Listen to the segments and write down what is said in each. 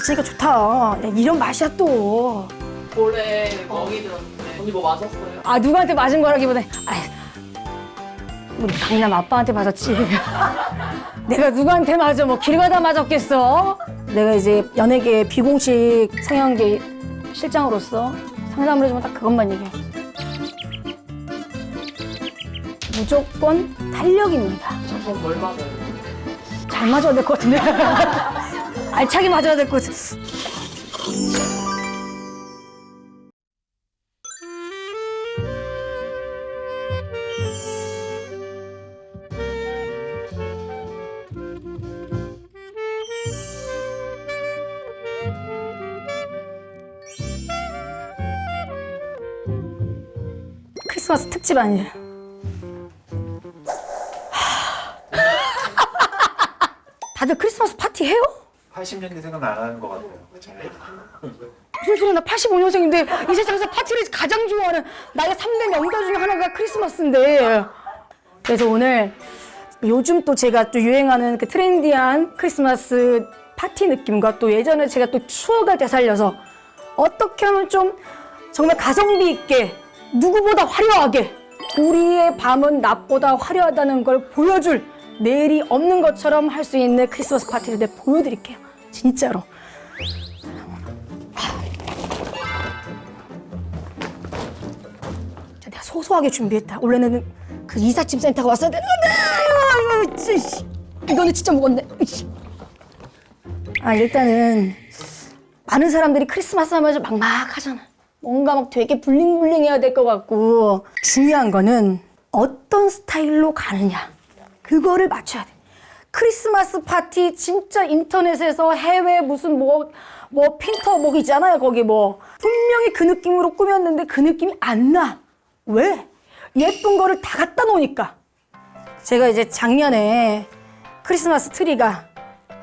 같이니까 좋다. 야, 이런 맛이야 또. 볼에 멍이 들었는데 언니 뭐 맞았어요? 아 누구한테 맞은 거라기보다 아 우리 강남 아빠한테 맞았지. 내가 누구한테 맞아 뭐 길 가다 맞았겠어. 내가 이제 연예계 비공식 성형계 실장으로서 상담을 해주면 딱 그것만 얘기해. 무조건 탄력입니다. 그럼 뭘 맞아요? 잘 맞아야 될 것 같은데. 알차게 맞아야 될 것. 크리스마스 특집 아니에요. 다들 크리스마스 파티 해요? 80년대 생각 안 하는 것 같아요. 잘. 무슨 소리야 나 85년생인데 이 세상에서 파티를 가장 좋아하는 나의 3대 명절 중에 하나가 크리스마스인데 그래서 오늘 요즘 또 제가 또 유행하는 그 트렌디한 크리스마스 파티 느낌과 또 예전에 제가 또 추억을 되살려서 어떻게 하면 좀 정말 가성비 있게 누구보다 화려하게 우리의 밤은 낮보다 화려하다는 걸 보여줄 내일이 없는 것처럼 할 수 있는 크리스마스 파티를 내가 보여드릴게요 진짜로 자, 내가 소소하게 준비했다. 원래는 그 이삿짐 센터가 왔어야 씨. 이거는 진짜. 이씨. 아, 일단은 많은 사람들이 크리스마스 하면서 막막하잖아. 뭔가 막 되게 블링블링해야 될 것 같고 중요한 거는 어떤 스타일로 가느냐. 그거를 맞춰야 돼. 크리스마스 파티 진짜 인터넷에서 해외 무슨 뭐, 뭐 핀터 뭐 있잖아요. 거기 뭐. 분명히 그 느낌으로 꾸몄는데 그 느낌이 안 나. 왜? 예쁜 거를 다 갖다 놓으니까. 제가 이제 작년에 크리스마스 트리가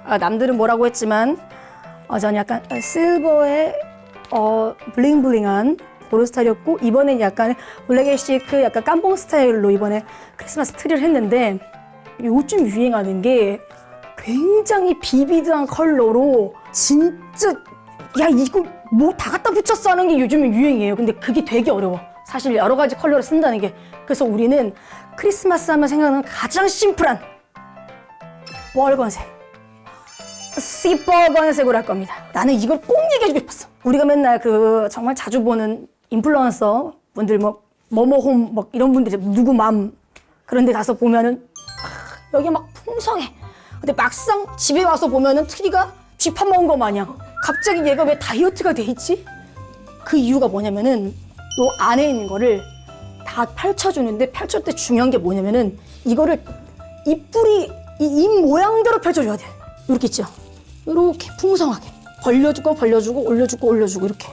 아, 남들은 뭐라고 했지만 어, 저는 약간 실버에 어, 블링블링한 그런 스타일이었고 이번엔 약간 블랙앤시크 약간 깜봉 스타일로 이번에 크리스마스 트리를 했는데 요즘 유행하는 게 굉장히 비비드한 컬러로 진짜 야 이거 뭐 다 갖다 붙였어 하는 게 요즘 유행이에요. 근데 그게 되게 어려워. 사실 여러 가지 컬러를 쓴다는 게. 그래서 우리는 크리스마스 하면 생각나는 가장 심플한 빨간색. 시뻘건색으로 할 겁니다. 나는 이걸 꼭 얘기해주고 싶었어. 우리가 맨날 그 정말 자주 보는 인플루언서 분들 뭐 뭐뭐홈 뭐 이런 분들 누구 맘 그런 데 가서 보면은 아, 여기 막 풍성해. 근데 막상 집에 와서 보면은 트리가 쥐파 먹은 거 마냥 갑자기 얘가 왜 다이어트가 돼 있지? 그 이유가 뭐냐면은 요 안에 있는 거를 다 펼쳐주는데 펼칠 때 중요한 게 뭐냐면은 이거를 이 뿌리 이잎 모양대로 펼쳐줘야 돼. 이렇게 있죠. 이렇게 풍성하게 벌려주고 벌려주고 올려주고 올려주고 이렇게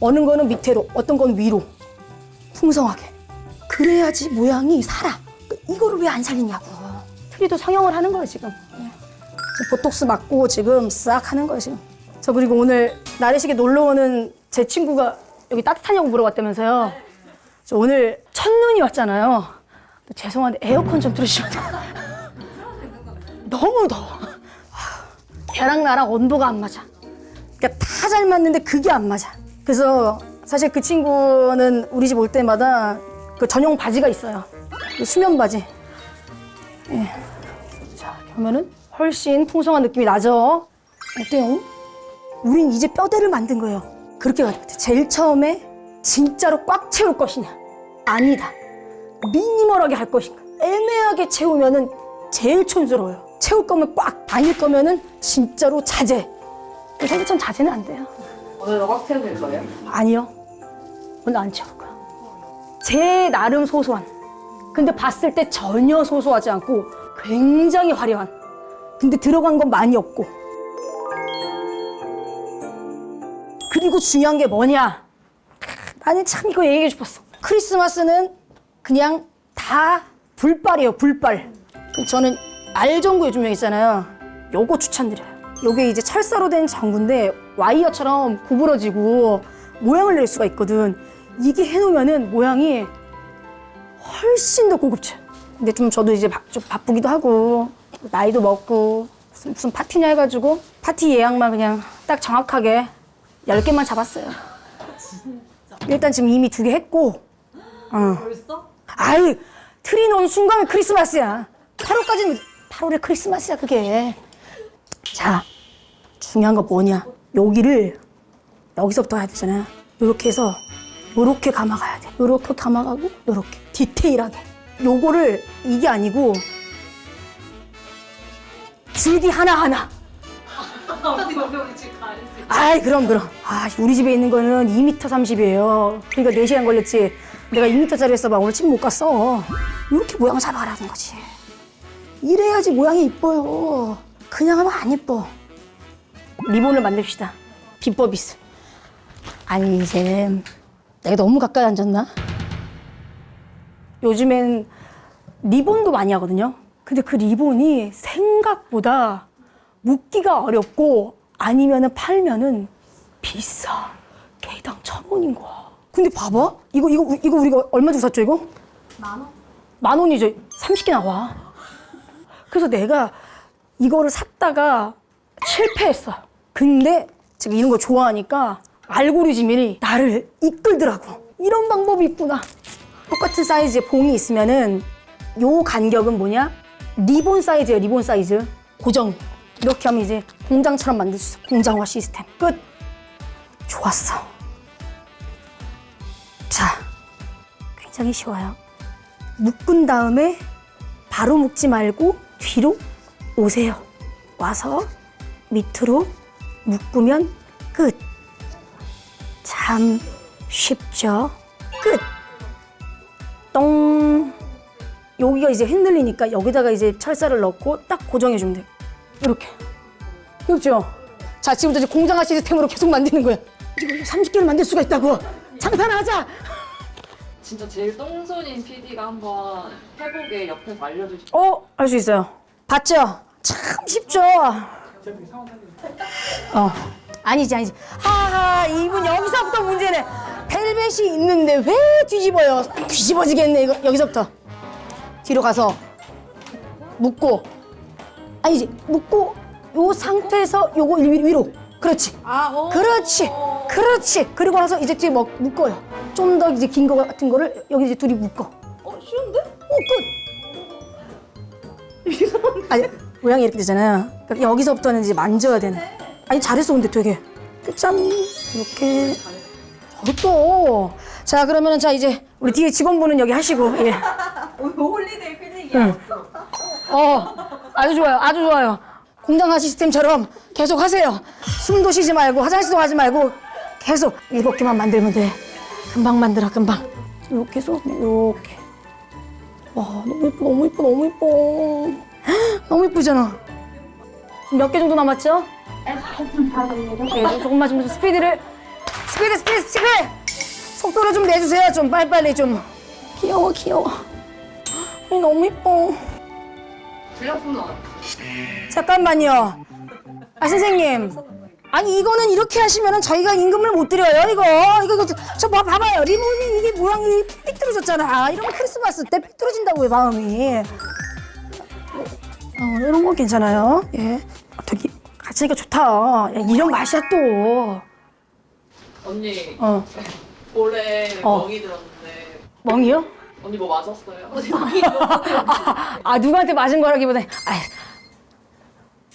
어느 거는 밑으로 어떤 건 위로 풍성하게 그래야지 모양이 살아. 이거를 왜 안 살리냐고. 트리도 성형을 하는 거예요 지금. 예. 보톡스 맞고 지금 싹 하는 거예요 지금. 저 그리고 오늘 나래식에 놀러 오는 제 친구가 여기 따뜻하냐고 물어봤다면서요. 저 오늘 첫눈이 왔잖아요. 죄송한데 에어컨 좀 돼요. 너무 더워. 걔랑 나랑 온도가 안 맞아. 그러니까 다 잘 맞는데 그게 안 맞아. 그래서 사실 그 친구는 우리 집 올 때마다 그 전용 바지가 있어요. 그 수면 바지. 예. 하면은 훨씬 풍성한 느낌이 나죠. 어때요? 우린 이제 뼈대를 만든 거예요. 그렇게 가야 돼. 제일 처음에 진짜로 꽉 채울 것이냐? 아니다. 미니멀하게 할 것인가? 애매하게 채우면은 제일 촌스러워요. 채울 거면 꽉, 아닐 거면은 진짜로 자제. 사실 전 자제는 안 돼요. 오늘은 꽉 채우실 거예요? 아니요. 오늘 안 채울 거야. 제 나름 소소한. 근데 봤을 때 전혀 소소하지 않고 굉장히 화려한. 근데 들어간 건 많이 없고. 그리고 중요한 게 뭐냐? 나는 참 이거 얘기해 싶었어. 크리스마스는 그냥 다 불빨이에요, 불빨. 그 저는 알전구 요즘 유행있잖아요. 요거 추천드려요. 요게 이제 철사로 된 전구인데 와이어처럼 구부러지고 모양을 낼 수가 있거든. 이게 해놓으면은 모양이 훨씬 더 고급져. 근데 좀 저도 이제 바, 좀 바쁘기도 하고 나이도 먹고 무슨, 무슨 파티냐 해가지고 파티 예약만 그냥 딱 정확하게 10개만 잡았어요. 일단 지금 이미 두 개 했고, 어. 벌써? 아유, 트리 놓은 순간에 크리스마스야. 8월까지는 8월에 크리스마스야, 그게. 자, 중요한 거 뭐냐. 여기를 여기서부터 해야 되잖아. 요렇게 해서 요렇게 감아가야 돼. 요렇게 감아가고 요렇게 디테일하게. 요거를 이게 아니고 줄기 하나하나. 아이 그럼 그럼. 아 우리 집에 있는 거는 2m 30이에요. 그러니까 4시간 걸렸지. 내가 2m짜리 했어 봐. 오늘 집 못 갔어. 이렇게 모양을 잡아가라는 거지. 이래야지 모양이 이뻐요. 그냥 하면 안 이뻐. 리본을 만듭시다. 비법이 있어. 아니 이제 내가 너무 가까이 앉았나? 요즘엔 리본도 많이 하거든요 근데 그 리본이 생각보다 묶기가 어렵고 아니면은 팔면은 비싸. 개당 천 원인 거야. 근데 봐봐. 이거 이거 이거 우리가 얼마 주고 샀죠 이거? 만 원? 만 원이죠. 30개 나와. 그래서 내가 이거를 샀다가 실패했어. 근데 제가 이런 거 좋아하니까 알고리즘이 나를 이끌더라고. 이런 방법이 있구나. 똑같은 사이즈의 봉이 있으면은 요 간격은 뭐냐? 리본 사이즈예요, 리본 사이즈. 고정. 이렇게 하면 이제 공장처럼 만들 수 있어. 공장화 시스템. 끝. 좋았어. 자, 굉장히 쉬워요. 묶은 다음에 바로 묶지 말고 뒤로 오세요. 와서 밑으로 묶으면 끝. 참 쉽죠? 끝. 똥. 여기가 이제 흔들리니까 여기다가 이제 철사를 넣고 딱 고정해 주면 돼요. 이렇게. 그렇죠? 자, 지금부터 이제 공장화 시스템으로 계속 만드는 거야. 이거 30개를 만들 수가 있다고. 장사나 하자. 진짜 제일 똥손인 PD가 한번 해보게 옆에서 알려주시고 어, 할 수 있어요. 봤죠? 참 쉽죠? 어. 아니지, 아니지. 하하, 이분 여기서부터 문제네. 벨벳이 있는데 왜 뒤집어요? 뒤집어지겠네, 이거. 여기서부터. 뒤로 가서 묶고. 아니지, 묶고, 요 상태에서 요거 위- 위로. 그렇지. 아, 오. 그렇지. 그렇지. 그리고 나서 이제 뒤에 뭐 묶어요. 좀 더 이제 긴 거 같은 거를 여기 이제 둘이 묶어. 어, 쉬운데? 어, 끝. 아니, 모양이 이렇게 되잖아요. 그러니까 여기서부터는 이제 만져야 되네. 아니, 잘했어, 근데 되게. 짠. 이렇게. 잘했어. 자, 그러면은 자, 이제 우리 뒤에 직원분은 여기 하시고, 예. 홀리데이 필링이야. 어, 아주 좋아요. 아주 좋아요. 공장화 시스템처럼 계속 하세요. 숨도 쉬지 말고, 화장실도 가지 말고, 계속 일곱 개만 만들면 돼. 금방 만들어, 금방. 이렇게 해서, 이렇게. 와, 너무 예뻐, 너무 예뻐, 너무 예뻐. 헉, 너무 예쁘잖아. 몇 개 정도 남았죠? 네, 좀 조금만 좀 스피드를, 스피드, 스피드, 스피드! 속도를 좀 내주세요. 좀 빨리빨리 좀. 귀여워, 귀여워. 헉, 너무 나왔어. 잠깐만요. 아 선생님. 아니 이거는 이렇게 하시면은 저희가 임금을 못 드려요 이거 이거 이거 저 봐, 봐봐요 리본이 이게 모양이 삐뚤어졌잖아 아, 이러면 크리스마스 때 삐뚤어진다고요 마음이 어, 이런 건 괜찮아요 예 아, 되게 같이 하니까 좋다 야, 이런 맛이야 또 언니, 어. 올해 어. 멍이 들었는데 멍이요? 언니 뭐 맞았어요? 아 누구한테 맞은 거라기보다 아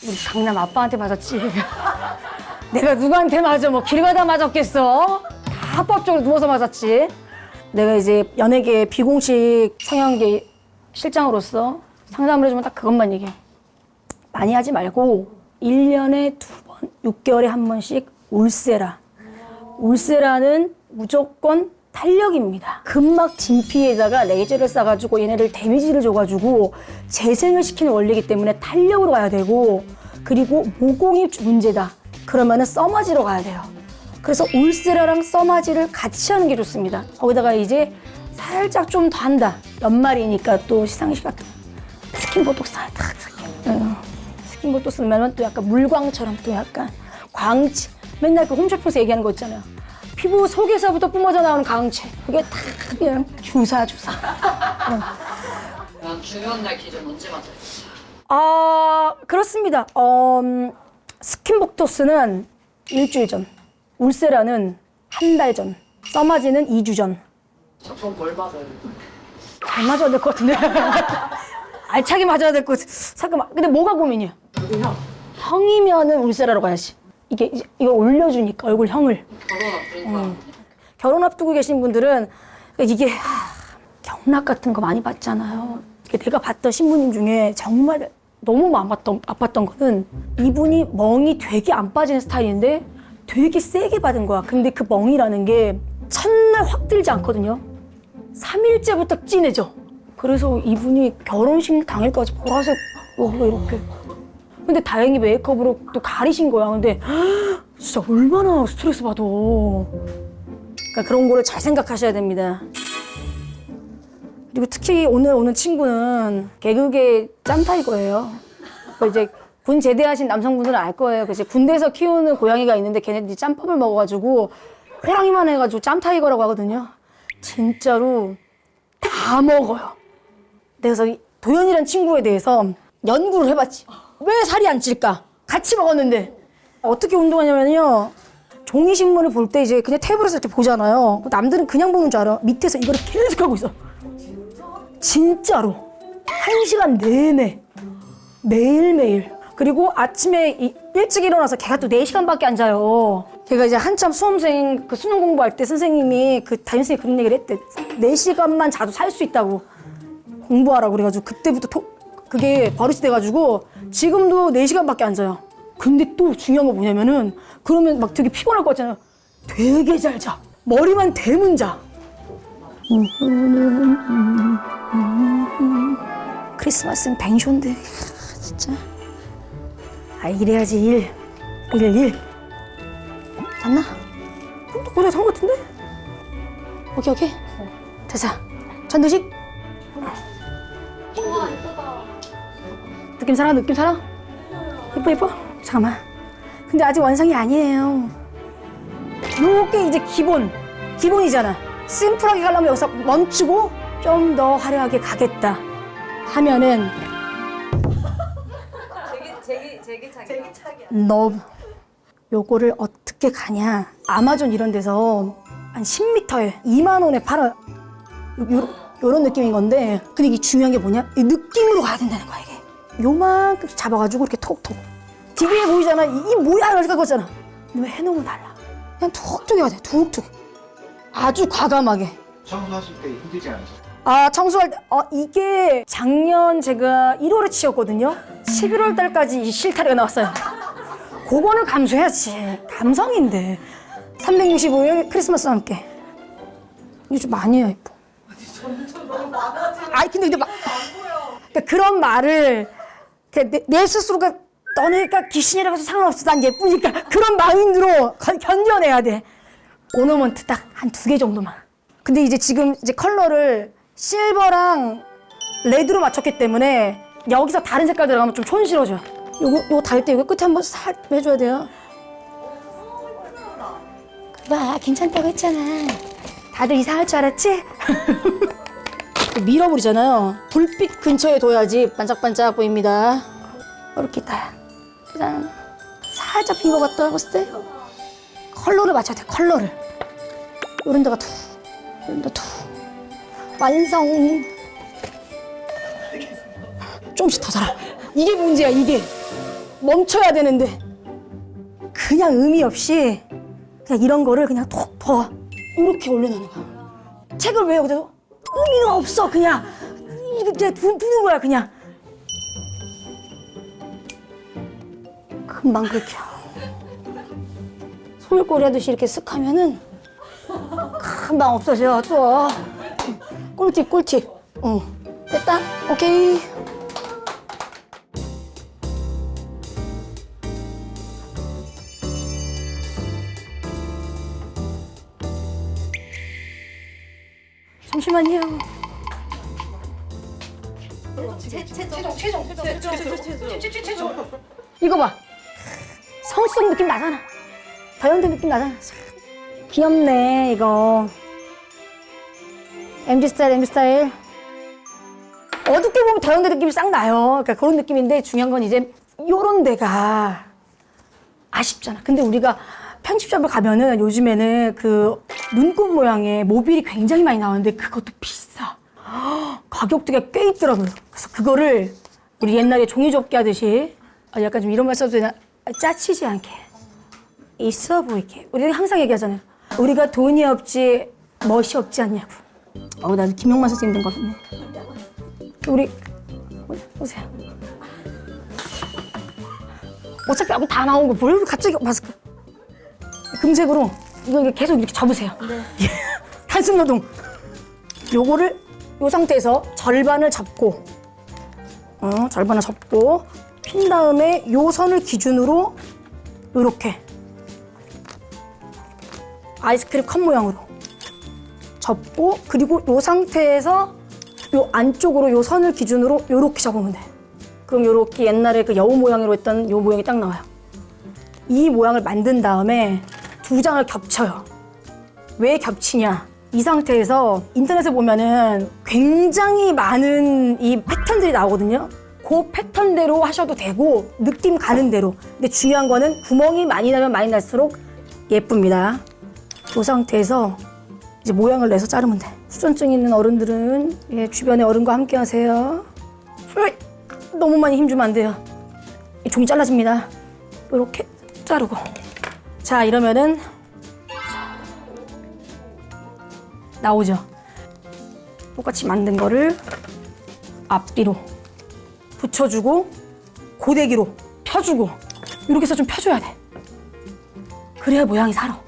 우리 강남 아빠한테 맞았지 내가 누구한테 맞아 뭐 길 가다 맞았겠어 다 합법적으로 누워서 맞았지 내가 이제 연예계 비공식 성형계 실장으로서 상담을 해주면 딱 그것만 얘기해 많이 하지 말고 1년에 두 번 6개월에 한 번씩 울세라 울세라는 무조건 탄력입니다. 근막 진피에다가 레이저를 쏴가지고 얘네를 데미지를 줘가지고 재생을 시키는 원리이기 때문에 탄력으로 가야 되고 그리고 모공이 문제다. 그러면은 써마지로 가야 돼요. 그래서 울세라랑 써마지를 같이 하는 게 좋습니다. 거기다가 이제 살짝 좀 더 한다. 연말이니까 또 시상식 같은 거. 스킨 보톡스 탁. 스킨 보톡스 쓰면은 또 약간 물광처럼 또 약간 광채. 맨날 그 홈쇼핑에서 얘기하는 거 있잖아요. 피부 속에서부터 뿜어져 나오는 광채. 그게 탁 그냥 주사 주사. 난 중요한 날 기준 언제 맞아요? 아 그렇습니다. 어, 음, 스킨 보톡스는 일주일 전. 울세라는 한 달 전. 써마지는 2주 전. 그럼 뭘 맞아야 돼? 잘 맞아야 될 것 같은데. 알차게 맞아야 될 것 같아. 잠깐만. 근데 뭐가 고민이야? 형? 형이면은 울세라로 가야지. 이게 이제 이걸 올려주니까 얼굴 형을. 결혼 앞두니까 결혼 앞두고 계신 분들은 이게 하, 경락 같은 거 많이 받잖아요. 이게 내가 봤던 신부님 중에 정말 너무 마음 아팠던, 아팠던 거는 이분이 멍이 되게 안 빠지는 스타일인데 되게 세게 받은 거야. 근데 그 멍이라는 게 첫날 확 들지 않거든요. 3일째부터 진해져. 그래서 이분이 결혼식 당일까지 보라색 로브가 이렇게. 근데 다행히 메이크업으로 또 가리신 거야. 근데 진짜 얼마나 스트레스 받아. 그러니까 그런 거를 잘 생각하셔야 됩니다. 그리고 특히 오늘 오는 친구는 개그계 짬타이 거예요. 그 이제 군 제대하신 남성분들은 알 거예요. 그 이제 군대에서 키우는 고양이가 있는데 걔네들이 짬밥을 먹어가지고 호랑이만 해가지고 짬타이거라고 하거든요. 진짜로 다 먹어요. 그래서 이 도현이란 친구에 대해서 연구를 해봤지. 왜 살이 안 찔까? 같이 먹었는데 어떻게 운동하냐면요. 종이 신문을 볼 때 이제 그냥 테이블에서 이렇게 보잖아요. 남들은 그냥 보는 줄 알아. 밑에서 이거를 계속 하고 있어. 진짜로 한 시간 내내 매일 매일 그리고 아침에 이- 일찍 일어나서 걔가 또 4시간밖에 안 자요 걔가 이제 한참 수험생 그 수능 공부할 때 선생님이 그 담임 선생님이 그런 얘기를 했대 4시간만 자도 살 수 있다고 공부하라고 그래가지고 그때부터 토, 그게 버릇이 돼가지고 지금도 4시간밖에 안 자요. 근데 또 중요한 거 뭐냐면은 그러면 막 되게 피곤할 것 같잖아요. 되게 잘 자. 머리만 대면 자. 크리스마스는 뱅쇼인데 진짜. 아 이래야지 일. 일, 일. 잤나? 또 고생 잔것 같은데? 오케이 오케이. 됐어 전두식 느낌 살아? 느낌 살아? 예뻐 예뻐? 잠깐만. 근데 아직 완성이 아니에요. 요게 이제 기본. 기본이잖아. 심플하게 가려면 여기서 멈추고 좀 더 화려하게 가겠다 하면은 너 요거를 어떻게 가냐? 아마존 이런 데서 한 10m에 2만 원에 팔아. 요, 요, 요런 느낌인 건데. 근데 이게 중요한 게 뭐냐? 이 느낌으로 가야 된다는 거야 이게 요만큼 잡아가지고 이렇게 톡톡. TV에 보이잖아. 이, 이 뭐야 이렇게 깎았잖아. 근데 왜 해놓으면 달라. 그냥 툭툭 해야 돼 툭툭. 아주 과감하게. 청소하실 때 힘들지 않으세요? 아 청소할 때 어, 이게 작년 제가 1월에 치웠거든요. 11월 달까지 이 실타래가 나왔어요. 그거는 감수해야지. 감성인데. 365일 크리스마스와 함께. 이거 좀 많이 해요 이뻐. 아니 근데 근데 막 그러니까 그런 말을 내, 내 스스로가 너네가 귀신이라고 해서 상관없어 난 예쁘니까 그런 마인드로 건- 견뎌내야 돼 오너먼트 딱 한 두 개 정도만. 근데 이제 지금 이제 컬러를 실버랑 레드로 맞췄기 때문에 여기서 다른 색깔 들어가면 좀 촌스러워져. 요거 요거 달때 여기 끝에 한번 살 해줘야 돼요. 봐 괜찮다고 했잖아. 다들 이상할 줄 알았지? 밀어버리잖아요. 불빛 근처에 둬야지 반짝반짝 보입니다. 이렇게 딱. 그냥 살짝 핀것 같다 봤을 때 컬러를 맞춰야 돼. 컬러를. 이런 데가 툭, 이런 데 툭. 완성. 조금씩 더 살아. 이게 문제야, 이게. 멈춰야 되는데. 그냥 의미 없이 그냥 이런 거를 그냥 톡 더. 이렇게 올려놓는 거야. 책을 왜 여기다 둬? 의미가 없어, 그냥. 이게 이제 두, 두는 거야, 그냥. 금방 그렇게. 소물꼬리 하듯이 이렇게 쓱 하면은 금방 없어져 또 꿀팁 꿀팁 응 됐다 오케이 잠시만요. 이거 봐. 성수동 느낌 나잖아. 더현대 느낌 나잖아. 귀엽네 이거. MG 스타일 MG 스타일. 어둡게 보면 더현대 느낌이 싹 나요. 그러니까 그런 느낌인데 중요한 건 이제 요런 데가 아쉽잖아. 근데 우리가 편집샵을 가면은 요즘에는 그 눈꽃 모양의 모빌이 굉장히 많이 나오는데 그것도 비싸. 가격대가 꽤 있더라고요. 그래서 그거를 우리 옛날에 종이접기 하듯이 아, 약간 좀 이런 말 써도 되나? 아, 짜치지 않게 있어 보이게. 우리가 항상 얘기하잖아요. 우리가 돈이 없지 멋이 없지 않냐고. 어, 난 김영만 선생님 된것 같네. 우리 오- 오세요. 어차피 여기 다 나온 거뭘 갑자기 마스크 금색으로 이거 이렇게 계속 이렇게 접으세요. 한숨 노동. 요거를 요 상태에서 절반을 잡고 어, 절반을 접고 핀 다음에 요 선을 기준으로 요렇게 아이스크림 컵 모양으로 접고 그리고 요 상태에서 요 안쪽으로 요 선을 기준으로 요렇게 접으면 돼. 그럼 요렇게 옛날에 그 여우 모양으로 했던 요 모양이 딱 나와요. 이 모양을 만든 다음에 두 장을 겹쳐요. 왜 겹치냐? 이 상태에서 인터넷에 보면은 굉장히 많은 이 패턴들이 나오거든요. 그 패턴대로 하셔도 되고 느낌 가는 대로. 근데 중요한 거는 구멍이 많이 나면 많이 날수록 예쁩니다. 이 상태에서 이제 모양을 내서 자르면 돼. 수전증 있는 어른들은 예, 주변의 어른과 함께 하세요. 너무 많이 힘 주면 안 돼요. 이 종이 잘라집니다. 이렇게 자르고. 자, 이러면은 자, 나오죠. 똑같이 만든 거를 앞뒤로 붙여주고 고데기로 펴주고 이렇게 해서 좀 펴줘야 돼. 그래야 모양이 살아.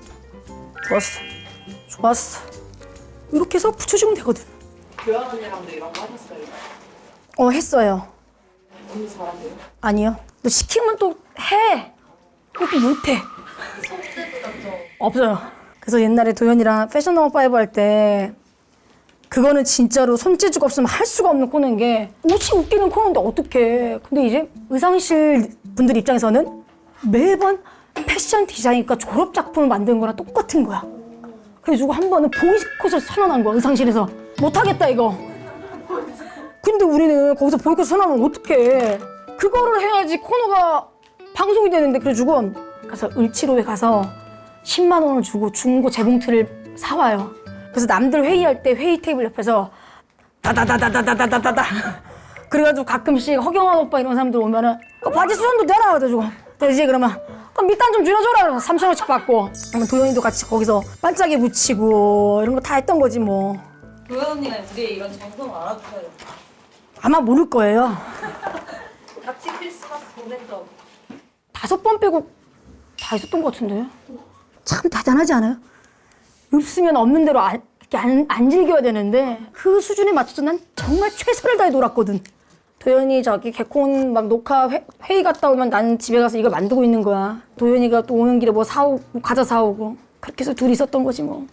좋았어. 좋았어. 이렇게 해서 붙여주면 되거든. 교연 언니랑도 이런 거 하셨어요? 어, 했어요. 언니 잘한대요? 아니요. 너 시키면 또 해. 이것도 못해. 없어요. 그래서 옛날에 도현이랑 패션 넘버 파이브 할 때 그거는 진짜로 손재주가 없으면 할 수가 없는 코너인 게 옷이 웃기는 코너인데 어떡해. 근데 이제 의상실 분들 입장에서는 매번 패션 디자인과 졸업 작품을 만드는 거랑 똑같은 거야. 그래가지고 한 번은 보이콧을 선언한 거야 의상실에서 못하겠다 이거. 근데 우리는 거기서 보이콧 선언하면 어떡해. 그거를 해야지 코너가 방송이 되는데 그래가지고 가서 을치로에 가서 10만 원을 주고 중고 재봉틀을 사와요. 그래서 남들 회의할 때 회의 테이블 옆에서 다다다다다다다다다 그래가지고 가끔씩 허경환 오빠 이런 사람들 오면은 그 바지 수선도 내라 그래가지고 되지 그러면 그럼 밑단 좀 줄여줘라 그래서 3천 원씩 받고 그러면 도현이도 같이 거기서 반짝이 붙이고 이런 거 다 했던 거지 뭐 도현 언니가 우리의 이런 정성을 알아줘요. 아마 모를 거예요. 같이 크리스마스 보낸 적 다섯 번 빼고 다 있었던 것 같은데. 참 대단하지 않아요? 없으면 없는 대로 안, 이렇게 안, 안 즐겨야 되는데 그 수준에 맞춰서 난 정말 최선을 다해 놀았거든. 도현이 저기 개콘 막 녹화 회, 회의 갔다 오면 난 집에 가서 이걸 만들고 있는 거야. 도현이가 또 오는 길에 뭐 사오고 과자 사오고 그렇게 해서 둘이 있었던 거지 뭐.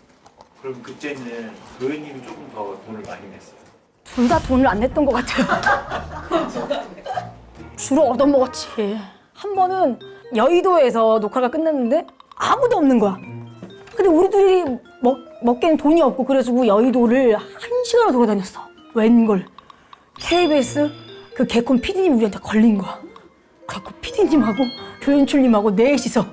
그럼 그때는 도현님이 조금 더 돈을 많이 냈어요. 둘 다 돈을 안 냈던 것 같아요. 주로 얻어먹었지. 한 번은 여의도에서 녹화가 끝났는데 아무도 없는 거야. 근데 우리 둘이 먹, 먹기엔 돈이 없고 그래가지고 여의도를 한 시간을 돌아다녔어. 웬걸. KBS 그 개콘 PD님 우리한테 걸린 거야. 그래갖고 PD님하고 조연출님하고 넷이서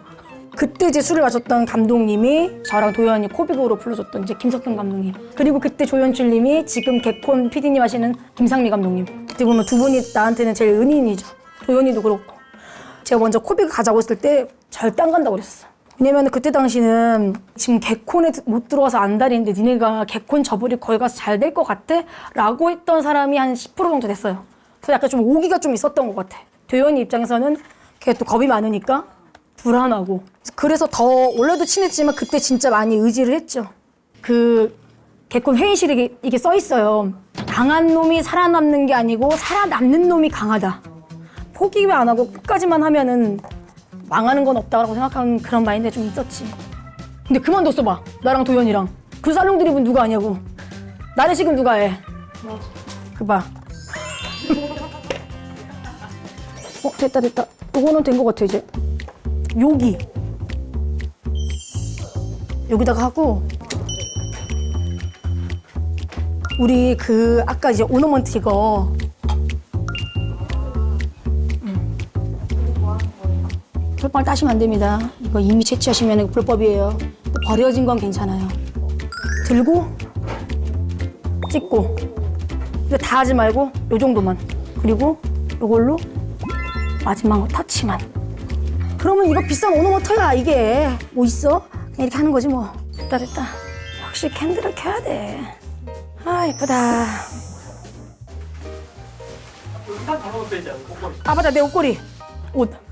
그때 이제 술을 마셨던 감독님이 저랑 도현이 코빅으로 불러줬던 이제 김석현 감독님 그리고 그때 조연출님이 지금 개콘 PD님 하시는 김상미 감독님 어떻게 보면 두 분이 나한테는 제일 은인이죠 도현이도 그렇고 제가 먼저 코빅을 가자고 했을 때 절대 안 간다고 그랬어 왜냐면 그때 당시는 지금 개콘에 못 들어와서 안달인데 니네가 개콘 저버리 거기 가서 잘 될 것 같아? 라고 했던 사람이 한 10% 정도 됐어요 그래서 약간 좀 오기가 좀 있었던 것 같아 도현이 입장에서는 걔 또 겁이 많으니까 불안하고 그래서 더 원래도 친했지만 그때 진짜 많이 의지를 했죠. 그 개콘 회의실에 이게 써 있어요. 강한 놈이 살아남는 게 아니고 살아남는 놈이 강하다. 포기만 안 하고 끝까지만 하면은 망하는 건 없다라고 생각하는 그런 마인드가 좀 있었지. 근데 그만뒀어 봐. 나랑 도현이랑. 그 살롱 드립은 누가 하냐고. 나를 지금 누가 해. 그 봐. 어 됐다 됐다. 요거는 된 것 같아 이제. 여기 여기다가 하고 우리 그 아까 이제 오너먼트 이거 흰색빵을 따시면 안 됩니다. 이거 이미 채취하시면 불법이에요. 또 버려진 건 괜찮아요. 들고 찍고 이거 다 하지 말고 요 정도만 그리고 요걸로 마지막으로 터치만 그러면 이거 비싼 오너머터야 이게 뭐 있어? 그냥 이렇게 하는 거지 뭐 됐다 됐다 역시 캔들을 켜야 돼아 예쁘다 꼬꼬리. 아 맞다 내 옷걸이 옷 어,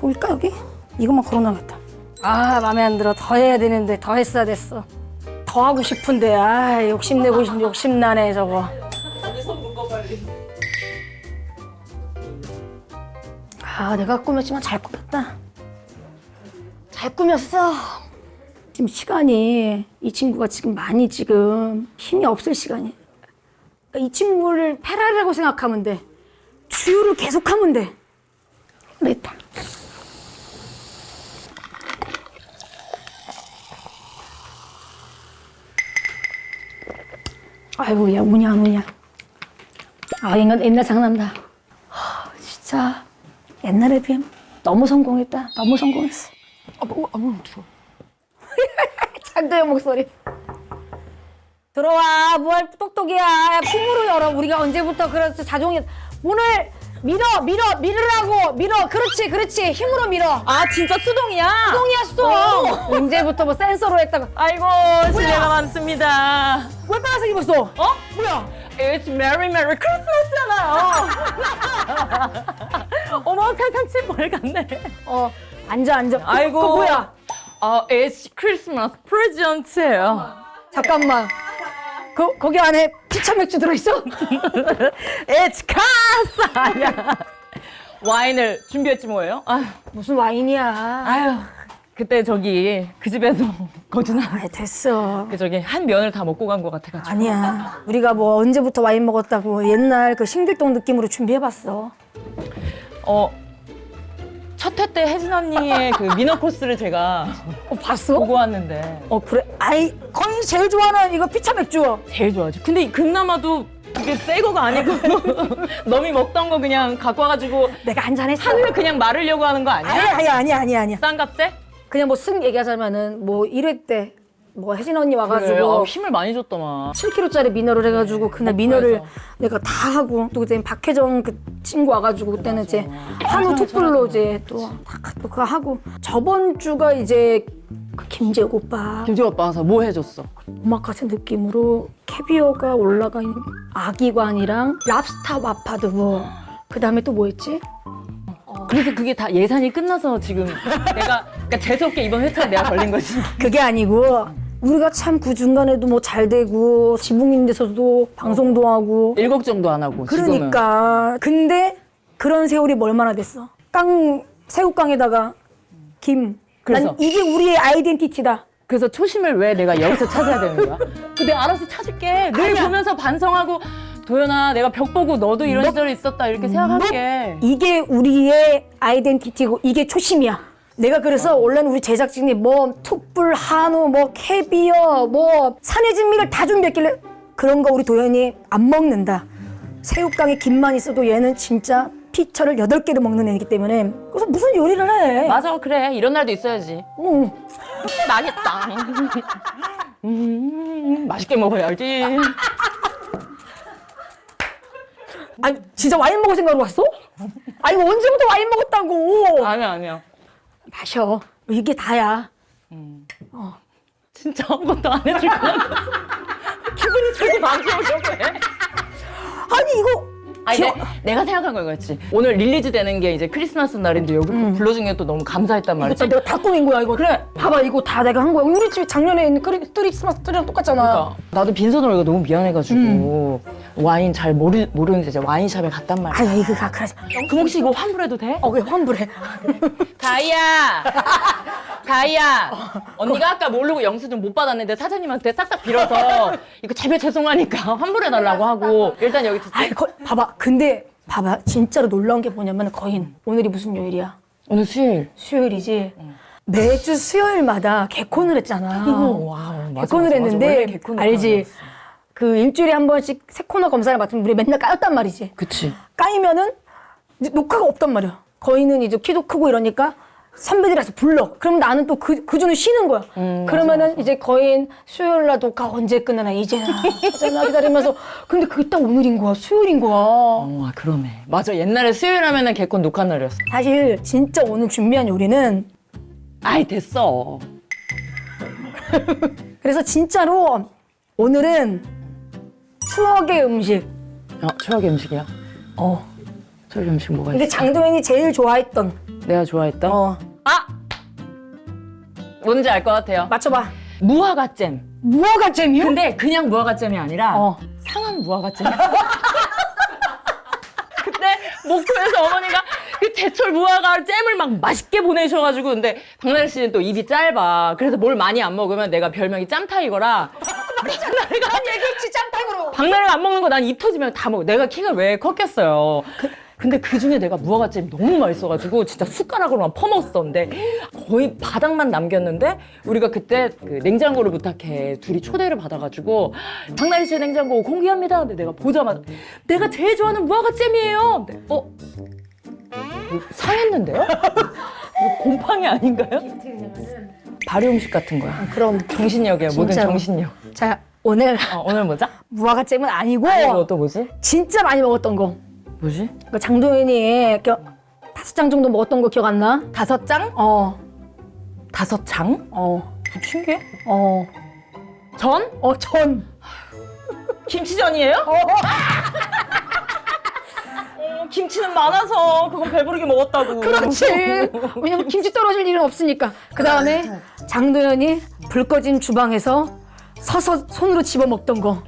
보일까 여기? 이것만 걸어놔야겠다. 아 마음에 안 들어. 더 해야 되는데 더 했어야 됐어. 더 하고 싶은데. 아 욕심내고 싶 욕심나네 저거. 아 내가 꾸몄지만 잘 꾸몄다. 잘 꾸몄어. 지금 시간이 이 친구가 지금 많이 지금 힘이 없을 시간이. 그러니까 이 친구를 페라리라고 생각하면 돼. 주유를 계속하면 돼. 됐다 아이고 야 우냐 안 우냐. 아 옛날, 옛날 생각난다. 하, 진짜. 옛날에 비하면 너무 성공했다. 너무 성공했어. 어머 어머 추워 장도연 목소리. 들어와. 뭘 똑똑이야. 야, 핑으로 열어. 우리가 언제부터 그래서 자종이 문을 밀어 밀어 밀으라고. 밀어. 그렇지 그렇지. 힘으로 밀어. 아 진짜 수동이야? 수동이야 수동. 언제부터 뭐 센서로 했다고. 아이고 실례가 많습니다. 왜 빨간색 입었어? 어? 뭐야? It's Merry Merry Christmas잖아요. 어머 세상치 뭘 같네. 어 앉아 앉아. 아이고. 그거 뭐야? 어 It's Christmas 프레젠트예요. 잠깐만 그 거기 안에 피차 맥주 들어있어 It's 카스 아니야. 와인을 준비했지 뭐예요? 아유, 무슨 와인이야 아유 그때 저기 그 집에서 거짓말. 아 됐어 그 저기 한 면을 다 먹고 간 것 같아가지고. 아니야. 우리가 뭐 언제부터 와인 먹었다고 옛날 그 싱글동 느낌으로 준비해봤어. 어. 첫 회 때 혜진 언니의 그 미너 코스를 제가 어, 봤어? 보고 왔는데 어, 그래. 아이, 거의 제일 좋아하는 이거 피차 맥주. 제일 좋아하지. 근데 그나마도 이게 새 거가 아니고 너미 먹던 거 그냥 갖고 와가지고 내가 한 잔 했어. 하늘 그냥 마르려고 하는 거 아니야? 아니야, 아니야, 아니야, 아니야, 아니야. 싼 값에? 그냥 뭐 승 얘기하자면은 뭐 1회 때 뭐 혜진 언니 그래, 와가지고 아, 힘을 많이 줬더만. 7kg짜리 미너를 해가지고 그날 미너를 그래서. 내가 다 하고 또 그때 박혜정 그 친구 와가지고 그때는 이제 한우 툭불로 이제 또또 그거 하고 저번 주가 이제 그 김재욱 오빠 김재 오빠 와서 뭐 해줬어? 오마카세 느낌으로 캐비어가 올라가 있는 아기관이랑 랍스타 마파두부 그 다음에 또뭐 했지? 그래서 그게 다 예산이 끝나서 지금 내가 그러니까 재수없게 이번 회차에 내가 걸린 거지. 그게 아니고 우리가 참 그 중간에도 뭐 잘 되고 지붕 있는 데서도 방송도 하고 일곡 정도 안 하고 지금은. 그러니까 근데 그런 세월이 뭐 얼마나 됐어 깡 새우깡에다가 김 그래서? 난 이게 우리의 아이덴티티다 그래서 초심을 왜 내가 여기서 찾아야 되는 거야? 근데 알아서 찾을게. 늘 아니야. 보면서 반성하고 도연아 내가 벽 보고 너도 이런 시절이 있었다 이렇게 생각할게. 이게 우리의 아이덴티티고 이게 초심이야. 내가 그래서 원래는 우리 제작진이 뭐 툭불, 한우, 뭐 캐비어, 뭐 산해진미를 다 준비했길래 그런 거 우리 도현이 안 먹는다. 새우깡에 김만 있어도 얘는 진짜 피처를 여덟 개를 먹는 애이기 때문에 그래서 무슨 요리를 해. 맞아 그래 이런 날도 있어야지. 응. 맛있다. 음, 맛있게 먹어야지. 아니 진짜 와인 먹을 생각으로 왔어? 아니 언제부터 와인 먹었다고? 아니야 아니야. 마셔. 이게 다야. 진짜 아무것도 안 해줄 것 같아. 기분이 되게 망쳐오려고 해. 아니 이거 아니 내, 내가 생각한 거야 그렇지. 오늘 릴리즈 되는 게 이제 크리스마스 날인데 여기 불러준 게 또 너무 감사했단 말이지. 이거 내가 다 꾸민 거야 이거. 그래. 봐봐 이거 다 내가 한 거야. 우리 집에 작년에 있는 크리, 크리스마스 트리랑 똑같잖아. 그러니까 나도 빈손으로 이거 너무 미안해가지고 와인 잘 모르 모르는데 이제 와인샵에 갔단 말이야. 아 이거 가 그러지. 마. 그럼 혹시 이거 환불해도 돼? 어, 왜 환불해? 다이야, 다이야. 언니가 아까 모르고 영수증 못 받았는데 사장님한테 싹싹 빌어서 이거 제발 죄송하니까 환불해달라고 하고 일단 여기 듣- 아이, 거, 봐봐. 근데 봐봐. 진짜로 놀라운 게 뭐냐면 거인. 오늘이 무슨 요일이야? 오늘 수요일. 수요일이지. 매주 수요일마다 개콘을 했잖아. 와우, 맞아, 개콘을 맞아. 했는데 원래 개콘 알지? 그 일주일에 한 번씩 새 코너 검사를 맡으면 우리 맨날 까였단 말이지. 그치. 까이면은 이제 녹화가 없단 말이야. 거인은 이제 키도 크고 이러니까 선배들이라서 불러. 그럼 나는 또 그, 그 중에 쉬는 거야. 그러면은 이제 거인 수요일 날 녹화 언제 끝나나 이제나 이제나 기다리면서 근데 그게 딱 오늘인 거야. 수요일인 거야. 어, 아, 그러네. 맞아. 옛날에 수요일 하면은 개콘 녹화 날이었어. 사실 진짜 오늘 준비한 요리는 아이, 됐어. 그래서 진짜로 오늘은 추억의 음식. 어, 최악의 음식이야? 어. 최악의 음식 뭐가 근데 있어? 장도연이 제일 좋아했던. 내가 좋아했던? 어. 아! 뭔지 알 것 같아요. 맞춰봐. 무화과 잼. 무화과 잼이요? 근데 그냥 무화과 잼이 아니라 어. 상한 무화과 잼. 그때 목포에서 어머니가 그 제철 무화과 잼을 막 맛있게 보내셔가지고 근데 박나래 씨는 또 입이 짧아. 그래서 뭘 많이 안 먹으면 내가 별명이 짬타이거라. 박나래가 한 얘기했지 짬타이거로. 박나래가 안 먹는 거 난 입 터지면 다 먹어. 내가 키가 왜 컸겠어요. 근데 그 중에 내가 무화과잼이 너무 맛있어가지고 진짜 숟가락으로만 퍼먹었었는데 거의 바닥만 남겼는데 우리가 그때 그 냉장고를 부탁해 둘이 초대를 받아가지고 박나래 씨 냉장고 공개합니다. 근데 내가 보자마자 내가 제일 좋아하는 무화과잼이에요. 근데 어? 이거 상했는데요? 이거 곰팡이 아닌가요? 발효 음식 같은 거야. 그럼 정신력이야 모든 진짜로. 정신력. 자 오늘 어, 오늘 뭐죠? 무화과잼은 아니고 이거 또 뭐지? 진짜 많이 먹었던 거. 뭐지? 그 장도연이 겨- 다섯 장 정도 먹었던 거 기억 안 나? 다섯 장? 어, 다섯 장? 어, 신기해. 어, 전? 어, 전. 김치전이에요? 어, 김치는 많아서 그건 배부르게 먹었다고. 그렇지. 왜냐면 김치 떨어질 일은 없으니까. 그 다음에 장도연이 불 꺼진 주방에서 서서 손으로 집어 먹던 거.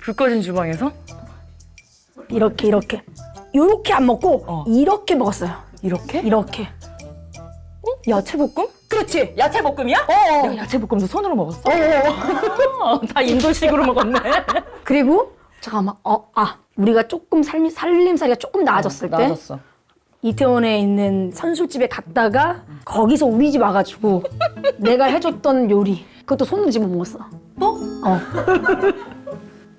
불 꺼진 주방에서 이렇게, 이렇게. 요렇게 안 먹고 어. 이렇게 먹었어요. 이렇게? 이렇게. 야채 볶음? 그렇지. 야채 볶음이야? 어. 내가 야채 볶음도 손으로 먹었어. 어, 어. 어, 다 인도식으로 먹었네. 그리고 잠깐만. 어, 아, 우리가 조금 삶, 살림살이가 조금 나아졌을 때 나아졌어. 이태원에 있는 선술집에 갔다가 거기서 우리 집 와가지고 내가 해줬던 요리 그것도 손으로 집어 먹었어. 또? 어.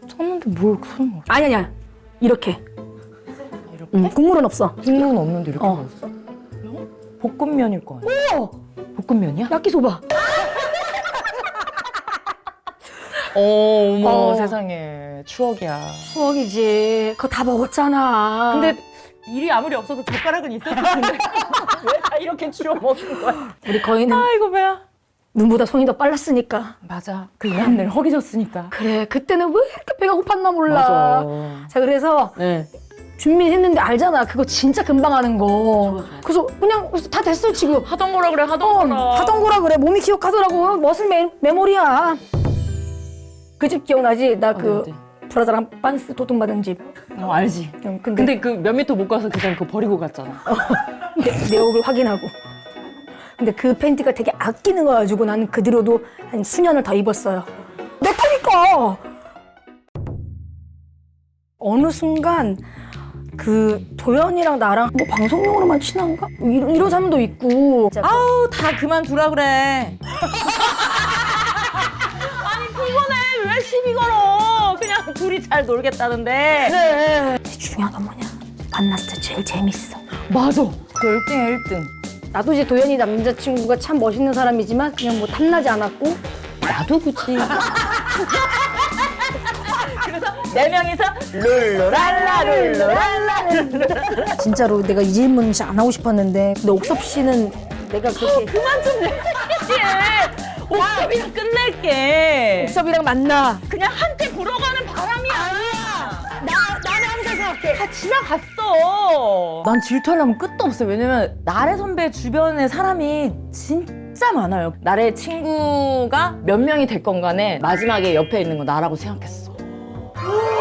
쳤는데 뭘 그런 거? 아니 아니야. 이렇게. 이렇게? 응, 국물은 없어. 국물은 없는데 이렇게 어. 먹었어? 볶음면일 거 아니야? 어, 볶음면이야? 야끼소바. 어, 어머 어. 세상에 추억이야. 추억이지. 그거 다 먹었잖아. 근데 일이 아무리 없어도 젓가락은 있었을 텐데 왜 다 이렇게 주워 먹은 거야? 우리 거인은 아이고 배야. 눈보다 손이 더 빨랐으니까. 맞아. 그 옛날 허기졌으니까. 그래, 그때는 왜 이렇게 배가 고팠나 몰라. 맞아. 자, 그래서 네. 준비했는데 알잖아. 그거 진짜 금방 하는 거. 그래서 그냥 다 됐어, 지금. 하던 거라 그래 하던 어, 거라. 하던 거라 그래. 몸이 기억하더라고. 멋을 메, 메모리야. 그 집 기억나지? 나 그 어디, 브라자랑 빤스 도둑 맞은 집. 어, 알지. 음, 근데, 근데 그 몇 미터 못 가서 그냥 그거 버리고 갔잖아. 내, 내 얼굴 확인하고. 근데 그 팬티가 되게 아끼는 거 가지고 나는 그 뒤로도 한 수년을 더 입었어요. 내 거니까. 어느 순간 그 도연이랑 나랑 뭐 방송용으로만 친한가? 뭐 이런, 이런 사람도 있고. 아우 다 그만두라 그래. 아니 피곤해 왜 시비 걸어? 잘 놀겠다는데. 그래. 중요한 건 뭐냐? 만났을 때 제일 재밌어. 맞아. 그 1등이야 1등. 나도 이제 도연이 남자친구가 참 멋있는 사람이지만 그냥 뭐 탐나지 않았고 나도 그치. 그래서 네 명이서 룰루랄라 룰루랄라 룰루랄라. 진짜로 내가 이 질문 진짜 안 하고 싶었는데 근데 옥섭 씨는 내가 그렇게 그만 좀 내게. 옥섭이랑 끝낼게. 옥섭이랑 만나 그냥 한 다 지나갔어. 난 질투하려면 끝도 없어요. 왜냐면 나래 선배 주변에 사람이 진짜 많아요. 나래 친구가 몇 명이 됐건 간에 마지막에 옆에 있는 건 나라고 생각했어.